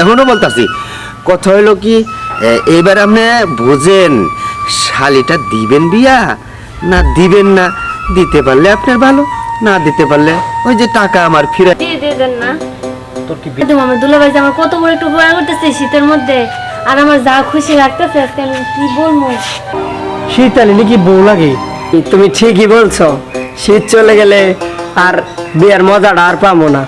এখনও বলতাছি? কথা হইল কি এবার আপনি বুঝেন শালিটা দিবেন বিয়া না দিবেন না? দিতে পারলে আপনার ভালো না দিতে পারলে ওই যে টাকা আমার ফিরে দিয়ে না। তোর কি আমার দুলাভাই আমার কত বড় একটু উপকার করতেছে শীতের মধ্যে। আর আমার যা খুশি লাগতেছে আজকে আমি কি বলব? শীতালি নাকি বউ লাগে? তুমি ঠিকই বলছো শীত চলে গেলে আর বিয়ের মজাটা আর পাবো না।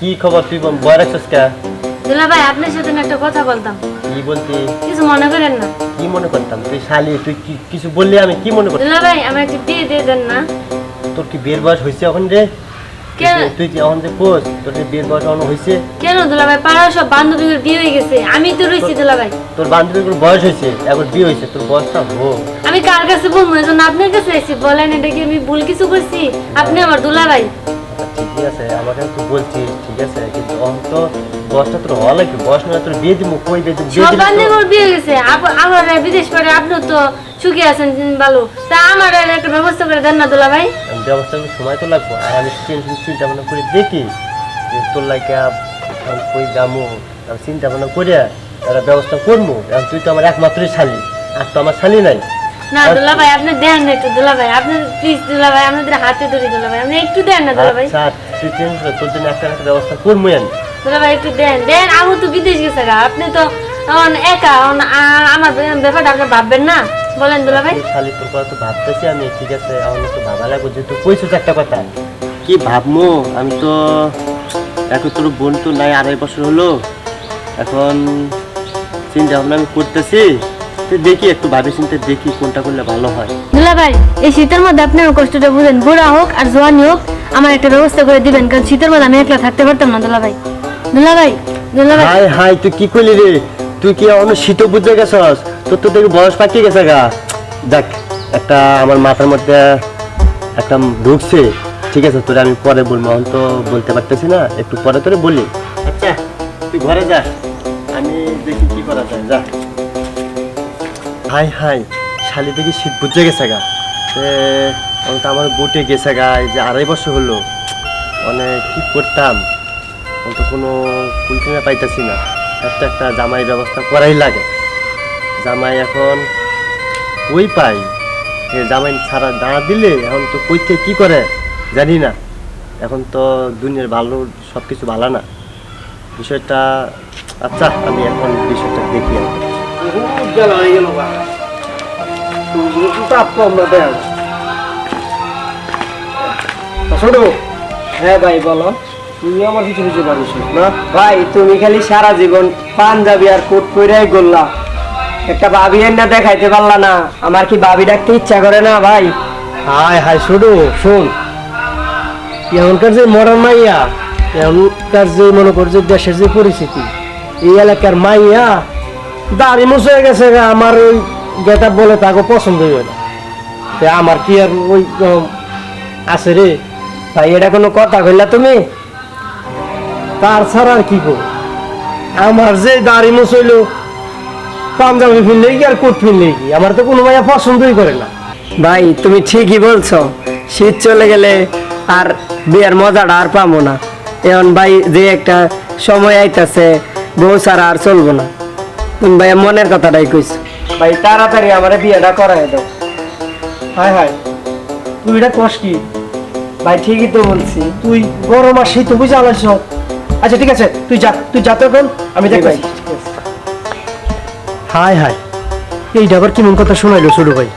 কি খবর তুই বয় রাখছিস কে? দুলাভাই আপনার সাথে একটা কথা বলতাম। কি বলতি? কিছু মনে করেন না? কি মনে করতাম? তুই শালি তুই কি কিছু বললি আমি কি মনে করতাম? দুলাভাই আমার একটু বিয়ে দিয়ে দেন না। তোর কি বিয়ের বয়স হয়েছে এখন রে? তুই যে এখন যে কোচ তোর যে বিয়ের বয়স এখন হয়েছে? কেন দুলাভাই পাড়ার সব বান্ধবীদের বিয়ে হয়ে গেছে। আমি তো রয়েছি দুলাভাই তোর বান্ধবীগুলোর বয়স হয়েছে এখন বিয়ে হয়েছে তোর বয়সটা হো আমি কার কাছে বলব? এই জন্য আপনার কাছে এসেছি বলেন এটা কি আমি ভুল কিছু করছি আপনি আমার দুলাভাই ঠিকই আছে আমাকে তুই বলছিস ঠিক আছে কিন্তু এখন তো বয়সটা তোর হওয়া লাগবে বয়স না তোর বিয়ে দিব কই বিয়ে দিব সব দিলে তো- বান্ধবীর বিয়ে গেছে আমার বিদেশ পরে আপনিও তো সুখী আছেন ভালো তা আমার একটা ব্যবস্থা করে দেন না দুলাভাই আমি ব্যবস্থা সময় তো লাগবো আর আমি টেনশন চিন্তা ভাবনা করে দেখি যে তোর লাগে কই যাব চিন্তা ভাবনা করে একটা ব্যবস্থা করব তুই তো আমার একমাত্রই শালি আর তো আমার শালি নাই। না দুলাভাই আপনি দেন না একটু দুলাভাই। আপনি প্লিজ দুলাভাই আপনাদের হাতে ধরি দুলাভাই। আপনি একটু দেন না দুলাভাই। আচ্ছা তুই টেনশন তোর জন্য একটা একটা ব্যবস্থা করব আমি দুলাভাই একটু দেন। দেন আমি তো বিদেশ গেছে গা। আপনি তো এখন একা আ- আমার ব্যাপারটা আপনি ভাববেন না। বলেন দুলাভাই। তুই শালি তোর কথা তো ভাবতেছি আমি ঠিক আছে? আমার তো ভাবা লাগবে যেহেতু কইছিস একটা কথা। কি ভাবমো? আমি তো এখন তোর বোন তো নাই আড়াই বছর হলো। এখন চিন্তা ভাবনা আমি করতেছি। দেখি একটু ভাবি চিন্তে দেখি কোনটা করলে ভালো হয়। দুলাভাই এই শীতের মধ্যে আপনি আমার কষ্টটা বুঝেন। বুড়া হোক আর জোয়ানি হোক আমার একটা ব্যবস্থা করে দিবেন কারণ শীতের মধ্যে আমি একলা থাকতে পারতাম না দুলাভাই দুলাভাই দুলাভাই হাই হাই তুই কি করলি রে? তুই কি অন্য শীত বুঝে গেছস? তোর তো দেখি বয়স পাকিয়ে গেছে গা। দেখ একটা আমার মাথার মধ্যে একটা ঢুকছে। ঠিক আছে তোরে আমি পরে বলব। এখন তো বলতে পারতেছি না একটু পরে তোরে বলি। আচ্ছা তুই ঘরে যা। আমি দেখি কি করা যায়। যা। হাই হাই, শালি দেখি শীত বুঝে গেছে গা। তো আমার বুটে গেছে গা যে আড়াই বছর হলো। মানে কি করতাম? তো কোনো কুলকিনা পাইতেছি না। একটা একটা জামাই ব্যবস্থা করাই লাগে। জামাই এখন কই পাই? জামাই ছাড়া দাঁড়া দিলে এখন তো কই থেকে কি করে? জানি না। এখন তো দুনিয়ার ভালো সব কিছু ভালো না। বিষয়টা আচ্ছা আমি এখন বিষয়টা দেখি। আর আমার কি ডাকতে ইচ্ছা করে না ভাই হায় হায় ছোট শোন এখনকার যে মডার্ন মাইয়া এখনকার যে মনে কর যে দেশের যে পরিস্থিতি এই এলাকার মাইয়া দাড়ি মুছে গেছে আমার ওই গেটা বলে তাকে পছন্দ হইবে না। আমার কি আর ওই আছে রে? ভাই এটা কোনো কথা কইলা তুমি? তার ছাড়া আর কি কো আমার যে দাড়ি মুছইলো, পাঞ্জাবি ফিরলে কি আর কোট ফিরলে কি? আমার তো কোনো মাইয়া পছন্দই করে না। ভাই, তুমি ঠিকই বলছো। শীত চলে গেলে আর বিয়ের মজাটা আর পাবো না। এখন ভাই, যে একটা সময় আইতাছে, বউ ছাড়া আর চলবো না। তুমি ভাইয়া মনের কথাটাই কইছ। ভাই তাড়াতাড়ি আমার বিয়েটা করাই দাও। হায় হায় তুই এটা কস কি? ভাই ঠিকই তো বলছি। তুই গরম আর শীত বুঝে আলাইছ আচ্ছা ঠিক আছে তুই যা তুই যা তো এখন আমি হায় হায় এইটা আবার কেমন কথা শোনাইলো ছোট ভাই?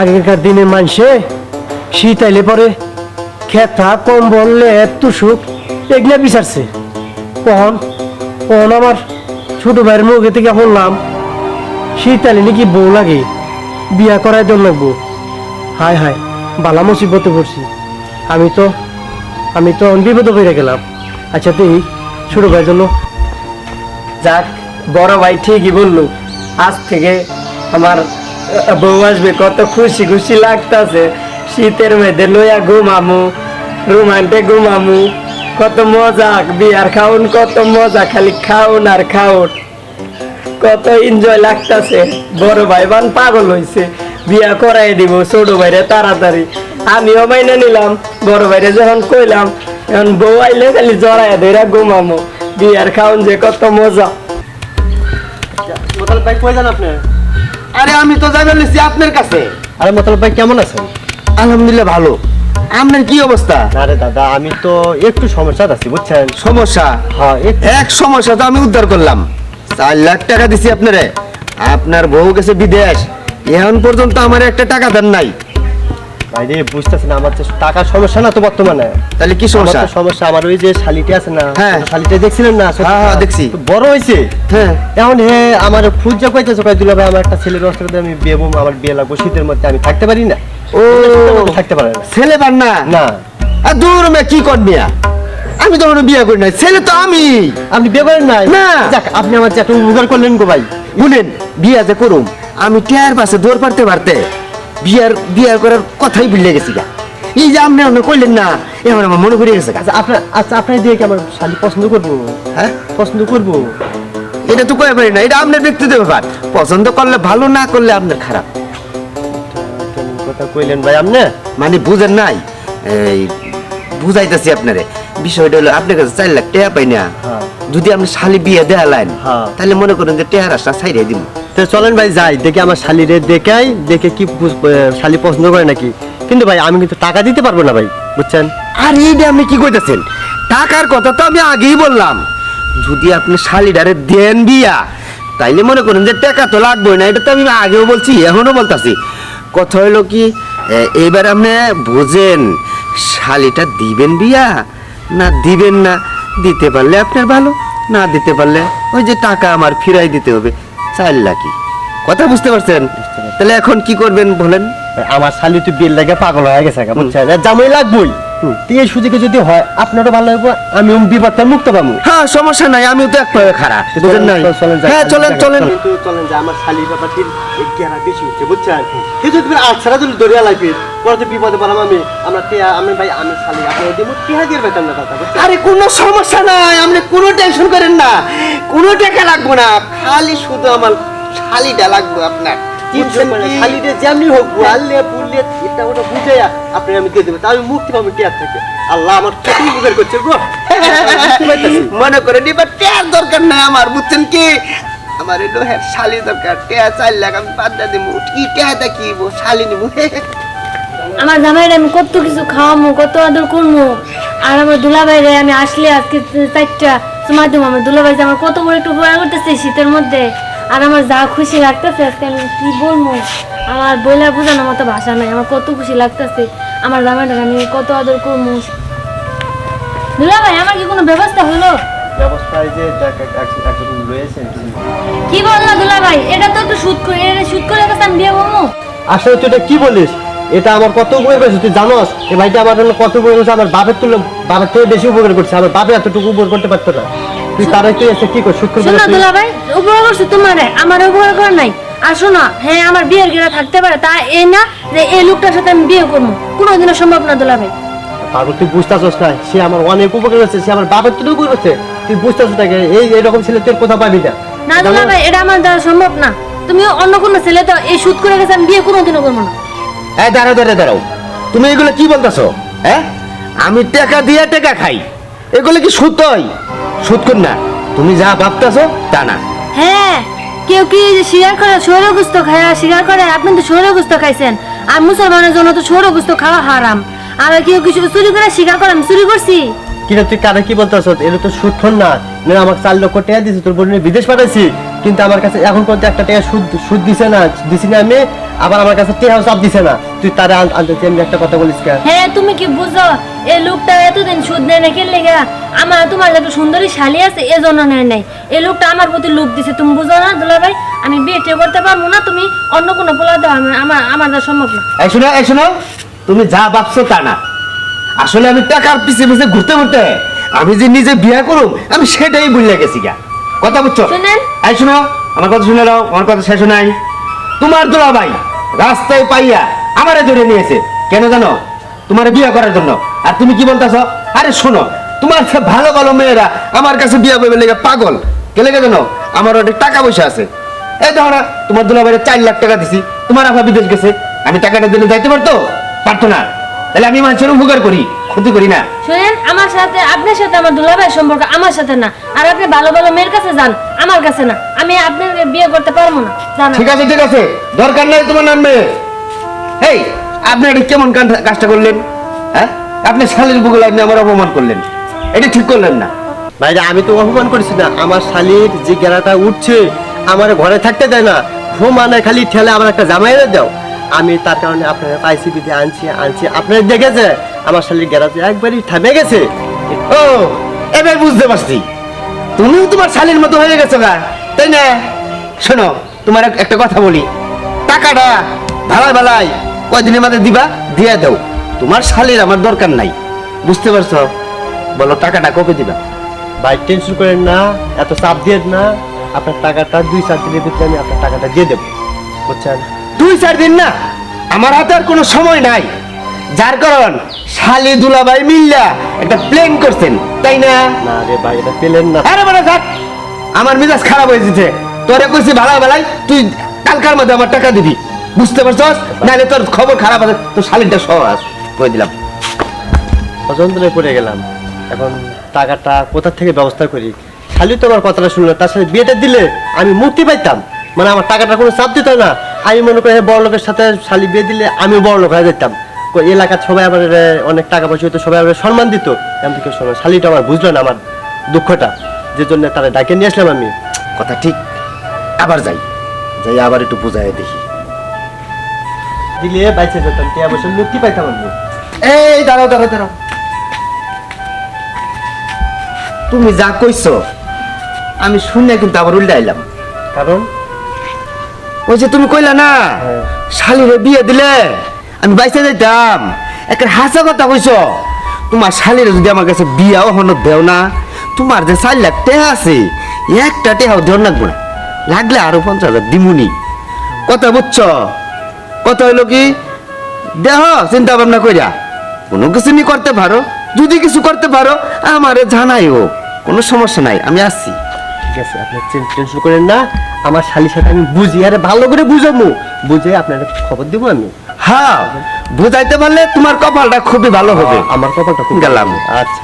আগেকার দিনে মানুষে শীত আইলে পরে খেতা কম্বল লেপ সুখ এগুলা বিচারছে। কখন কখন আমার ছোট ভাইয়ের মুখে থেকে শুনলাম শীত আইলে নাকি বউ লাগে? বিয়া করাই দল লাগবো। হায় হায়, বালা মুসিবতে পড়ছি। আমি তো আমি তো বিপদ হয়ে গেলাম। আচ্ছা তুই ছোট ভাইয়ের জন্য। যাক, বড় ভাই ঠিকই বলল। আজ থেকে আমার বউ আসবে, কত খুশি খুশি লাগতাছে। শীতের মেয়েদে লইয়া ঘুমামু রুমান্টে ঘুমামু। কত মজা, বিয়ার খাউন কত মজা, খালি খাউন আর খাউন কত এনজয় লাগতাছে। বড় ভাই বান পাগল হইছে। বিয়া করাই দিব ছোট ভাইরে তাড়াতাড়ি। আমিও মাইনে নিলাম বড় বাইরে যখন কইলাম এখন বউ আইলে খালি জড়ায় ধরে ঘুমামো। বিয়ার খাওন যে কত মজা। মোতাল ভাই কই যান আপনি? আরে আমি তো যাবে লিছি আপনার কাছে। আরে মোতাল ভাই কেমন আছেন? আলহামদুলিল্লাহ ভালো। আপনার কি অবস্থা? আরে দাদা আমি তো একটু সমস্যা আছি বুঝছেন? সমস্যা? হ্যাঁ এক সমস্যা তো আমি উদ্ধার করলাম। চার লাখ টাকা দিছি আপনারে। আপনার বউ গেছে বিদেশ। এখন পর্যন্ত আমার একটা টাকা দেন নাই। বাইরে আমার তো টাকার সমস্যা না তো বর্তমানে। তাহলে কি আমার সমস্যা? সমস্যা আমার ওই যে শালিটি আছে না হ্যাঁ। শালিটা দেখছিলেন না? হ্যাঁ, হ্যাঁ, দেখছি। বড় হয়েছে হ্যাঁ। এখন হে আমার খুঁজা কইতেছে কই দুলা ভাই আমার একটা ছেলের ব্যবস্থা করতে আমি বিয়ে বম আমার বিয়ে লাগবো শীতের মধ্যে আমি থাকতে পারি না। ও। থাকতে পারে ছেলে পান না? না। আর দূর মে কি করবিয়া আমি তো এখনও বিয়ে করি নাই। ছেলে তো আমি। আপনি বিয়ে করেন নাই? না। যাক আপনি আমার একটা উপকার করলেন গো ভাই। শুনেন বিয়া যে করুম আমি টেয়ার পাশে দৌড় পারতে পারতে বিয়ার বিয়ার করার কথাই ভুলে গেছি গা। এই যে আপনি আপনি কইলেন না এখন আমার মনে করে গেছে আচ্ছা আপনার আচ্ছা আপনার দিয়ে কি আমার শালি পছন্দ করব? হ্যাঁ? পছন্দ করব? এটা তো কয়ে পারি না এটা আপনার ব্যক্তিগত ব্যাপার। পছন্দ করলে ভালো না করলে আপনার খারাপ। কথা কইলেন ভাই আপনি? মানে বুঝেন নাই? এই বুঝাইতেছি আপনারে। বিষয়টা হলো আপনার কাছে চার লাখ টাকা পাই না। হ্যাঁ। যদি আপনি শালি বিয়ে দেয়ালেন হ্যাঁ। তাহলে মনে করেন যে টেহার আসা ছাইড়ে দিব তো চলেন ভাই যাই দেখি আমার শালিরে দেখাই দেখে কি শালি পছন্দ করে নাকি। কিন্তু ভাই আমি কিন্তু টাকা দিতে পারব না ভাই বুঝছেন? আর এইটা আপনি কি কইতেছেন? টাকার কথা তো আমি আগেই বললাম। যদি আপনি শালিডারে দেন বিয়া তাইলে মনে করেন যে টাকা তো লাগবে না এটা তো আমি আগেও বলছি এখনও বলতাছি। কথা হইল কি এ, এইবার আপনি বুঝেন শালিটা দিবেন বিয়া? না দিবেন না দিতে পারলে আপনার ভালো না দিতে পারলে ওই যে টাকা আমার ফিরাই দিতে হবে চার লাখই কথা বুঝতে পারছেন? তাহলে এখন কি করবেন বলেন? আমার শালি তো বিয়ের লাগে পাগল হয়ে গেছে বুঝছেন? জামাই লাগবই। এই সুযোগে যদি হয় আপনারও ভালো হবে আমি মুক্ত পাবো। হ্যাঁ সমস্যা নাই আমিও তো এক পায়ে খারাপ বুঝেন নাই? হ্যাঁ চলেন চলেন কিন্তু চলেন যে আমার ব্যাপারটি বেশি হচ্ছে বুঝছেন? যদি দরিয়া লাগবে পরে বিপদে পড়াম আমি। আমরা টিয়া আমি ভাই আমি শালি আপনার দিব টিয়া দিয়ে বেতন না দাদা আরে কোনো সমস্যা নাই আপনি কোনো টেনশন করেন না কোনো টাকা লাগবে না খালি শুধু আমার শালিটা লাগবে আপনার। বুঝছেন কি? যেমনি হোক বুয়ালে বুললে এটা ওটা বুঝাইয়া আপনি আমি দিয়ে দেবো। তা আমি মুক্তি পাবো টিয়ার থেকে আল্লাহ আমার করছে গো। মনে এবার দরকার নাই আমার বুঝছেন কি? আমার হ্যাঁ শালি দরকার টেয়া চাল লাখ আমি বাদ দিব কি টেয়াটা কি বো, শালি নিবো আমার জামাইরে আমি কত কিছু খাওয়ামু কত আদর করব আর আমার দুলাভাইরে আমি আসলে আজকে চারটা সময় দেবো আমার দুলাভাই যে আমার কত বড় একটু উপকার করতেছে শীতের মধ্যে। আর আমার যা খুশি লাগতেছে আজকে আমি কি বলব? আমার বইলা বোঝানোর মতো ভাষা নাই আমার কত খুশি লাগতেছে। আমার জামাইটা আমি কত আদর করব। দুলাভাই আমার কি কোনো ব্যবস্থা হলো? ব্যবস্থায় যে দেখ এক- এক- একজন রয়েছেন কি বলল দুলাভাই এটা তো একটু সুদ করে এটা সুদ করে আমি বিয়ে করব। আসলে তুই এটা কি বলিস? এটা আমার কত উপকার করেছে তুই জানোস? এই ভাইটা আমার জন্য কত উপকার করেছে আমার বাপের তুলনা বাপের থেকে বেশি উপকার করছে আমার বাপে এতটুকু উপকার করতে পারতো না। তুই তারা তুই এসে কি কর শুক্র শোনো দুলাভাই উপকার করছ তোমার আমার উপকার করে নাই। আর শোনো হ্যাঁ আমার বিয়ের গেরা থাকতে পারে তা এই না যে এই লোকটার সাথে আমি বিয়ে করব। কোনোদিনও সম্ভব না তুই বুঝতেছস না সে আমার অনেক উপকার করছে সে আমার বাপের থেকে উপকার করছে। তুই বুঝতেছস না এই এরকম ছেলে তোর কোথাও পাবি না। না দুলাভাই এটা আমার দ্বারা সম্ভব না। তুমি অন্য কোনো ছেলে তো এই সুদ করে গেছে আমি বিয়ে কোনোদিনও করব না। হ্যাঁ দাঁড়াও দাঁড়াও দাঁড়াও। তুমি এগুলো কি বলতেছো হ্যাঁ? আমি টাকা দিয়ে টাকা খাই। এগুলো কি সুদ হয়? সুদ কর না। তুমি যা ভাবতেছো তা না। হ্যাঁ কেউ কি যে স্বীকার করে সৌরগুস্ত খায়? শিকার করে আপনি তো সৌরগুস্ত খাইছেন। আর মুসলমানের জন্য তো সৌরগুস্ত খাওয়া হারাম। আর কেউ কিছু চুরি করে শিকার করে? আমি চুরি করছি। কিন্তু তুই কারা কি বলতেছ এটা তো সুদক্ষণ না। না আমাকে চার লক্ষ টাকা দিয়েছে তোর বোনের বিদেশ পাঠাইছি। কিন্তু আমার কাছে এখন পর্যন্ত একটা টাকা সুদ সুদ দিছে না দিছি না আমি আবার আমার কাছে টাকা চাপ দিছে না। তুই তারে আনতে চাই, আমি একটা কথা বলিস কেন হ্যাঁ তুমি কি বুঝো? এই লোকটা এতদিন সুদ নেয় না কেন লেগে আমার তোমার একটা সুন্দরী শালি আছে এ জন্য নেয় নাই। এই লোকটা আমার প্রতি লোক দিছে তুমি বুঝো না দুলা ভাই আমি বিয়ে করতে পারব না তুমি অন্য কোনো পোলা দাও আমার আমার আমার দ্বারা সম্ভব না। এই শোনো এই শোনো তুমি যা ভাবছ তা না। আসলে আমি টাকার পিছে পিছে ঘুরতে ঘুরতে আমি যে নিজে বিয়ে করুম আমি সেটাই ভুলে গেছি গা। কথা বুঝছ? শুনেন। এই শোনো আমার কথা শুনে নাও আমার কথা শেষ নাই। তোমার দোলা ভাই রাস্তায় পাইয়া আমারে ধরে নিয়েছে। কেন জানো? তোমার বিয়ে করার জন্য। আর তুমি কি বলতেছো? আরে শোনো তোমার সে ভালো ভালো মেয়েরা আমার কাছে বিয়ে করবে লেগে পাগল। কে লেগে জানো? আমার অনেক টাকা পয়সা আছে। এই না তোমার দুলা ভাইয়ের চার লাখ টাকা দিছি। তোমার আফা বিদেশ গেছে। আমি টাকাটা দিলে যাইতে পারতো? পারতো না। তাহলে আমি মানুষের উপকার করি। ক্ষতি করি না। শুনেন আমার সাথে আপনার সাথে আমার দুলাভাই সম্পর্ক আমার সাথে না। আর আপনি ভালো ভালো মেয়ের কাছে যান আমার কাছে না। আমি আপনাকে বিয়ে করতে পারব না। জানেন ঠিক আছে ঠিক আছে। দরকার নাই তোমার নামবে এই আপনি এটা কেমন কাজটা করলেন? হ্যাঁ? আপনি শালির বুকুল আপনি আমার অপমান করলেন। এটা ঠিক করলেন না। ভাইরা আমি তো অপমান করেছি না। আমার শালির যে গেরাটা উঠছে আমার ঘরে থাকতে দেয় না। মানে খালি ঠেলে আমার একটা জামাই দাও। আমি তার কারণে আপনার পাইসি বিধে আনছি আনছি। আপনার দেখেছে আমার শালির গেরাতে একবারই থামে গেছে। ও এবার বুঝতে পারছি। তুমিও তোমার শালির মতো হয়ে গেছো গা তাই না? শোনো তোমার একটা কথা বলি। টাকাটা ভালাই ভালাই কয়দিনের মধ্যে দিবা? দিয়ে দাও। তোমার শালির আমার দরকার নাই। বুঝতে পারছ? বলো টাকাটা কবে দিবা? ভাই টেনশন করেন না এত চাপ দিয়ে না। আপনার টাকাটা দুই চার দিনের ভিতরে আমি আপনার টাকাটা দিয়ে দেবো। বুঝছেন? দুই চার দিন না আমার হাতে আর কোনো সময় নাই। যার কারণ? শালি দুলাভাই মিল্লা একটা প্লেন করছেন তাই না? না রে ভাই এটা পেলেন না। আরে বড় থাক আমার মেজাজ খারাপ হয়ে যেতে তোরে কইছি ভালো বেলায় তুই কালকার মধ্যে আমার টাকা দিবি। বুঝতে পারছস? নাহলে তোর খবর খারাপ আছে তোর শালিনটা সহজ। কই দিলাম। অযন্ত্রণায় পড়ে গেলাম। এখন টাকাটা কোথা থেকে ব্যবস্থা করি? খালি তো আমার কথাটা শুনলো তার সাথে বিয়েটা দিলে আমি মুক্তি পাইতাম। মানে আমার টাকাটা কোনো চাপ দিত না। আমি মনে করি বড় লোকের সাথে শালি বিয়ে দিলে আমি বড় লোক হয়ে যেতাম। এলাকার সবাই আমার অনেক টাকা পয়সা হতো সবাই আমার সম্মান দিত। এমন থেকে শালিটা আমার বুঝলো না আমার দুঃখটা যে জন্য তারা ডাকে নিয়ে আসলাম আমি। কথা ঠিক আবার যাই। যাই আবার একটু বুঝাই দেখি। দিলে বাইচে যেতাম কে অবশ্য মুক্তি পাইতাম আমি। এই দাঁড়াও দাঁড়াও দাঁড়াও। তুমি যা কইছো আমি শুনে কিন্তু আবার উল্টে আইলাম। কারণ? ওই যে তুমি কইলা না হ্যাঁ। শালিরে বিয়ে দিলে আমি বাইসে যাইতাম। একটা হাসা কথা কইছো? তোমার শালিরে যদি আমার কাছে বিয়াও হনো দেও না, তোমার যে চার লাখ টেহা আছে, একটা টেহাও দেও না। গুণা লাগলে আরও পঞ্চাশ হাজার দিমুনি। কথা বুঝছ? কথা হইল কি? দেহ চিন্তা ভাবনা কইরা। কোনো কিছু নি করতে পারো, যদি কিছু করতে পারো, আমারে জানাইও। কোনো সমস্যা নাই, আমি আসছি। ঠিক আছে, আপনি টেনশন করেন না। আমার শালির সাথে আমি বুঝি, আরে ভালো করে বুঝাবো। বুঝে আপনার খবর দেবো আমি। হ্যাঁ বুঝাইতে পারলে তোমার কপালটা খুবই ভালো হবে। আমার কপালটা খুব গেলাম। আচ্ছা।